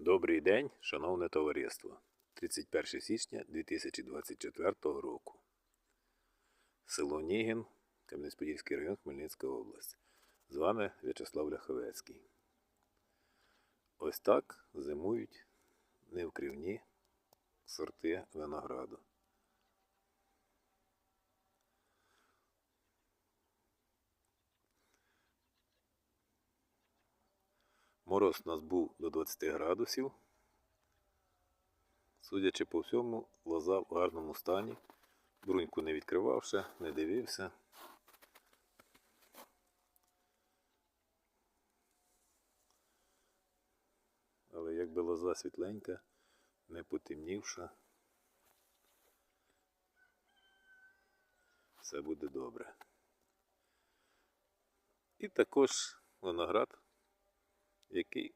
Добрий день, шановне товариство. 31 січня 2024 року. Село Нігін, Кам'янець-Подільський район, Хмельницька область. З вами В'ячеслав Ляховецький. Ось так зимують невкривні сорти винограду. Мороз у нас був до 20 градусів. Судячи по всьому, лоза в гарному стані. Бруньку не відкривав ще, не дивився. Але якби лоза світленька, не потемнівша, все буде добре. І також виноград, eh, que,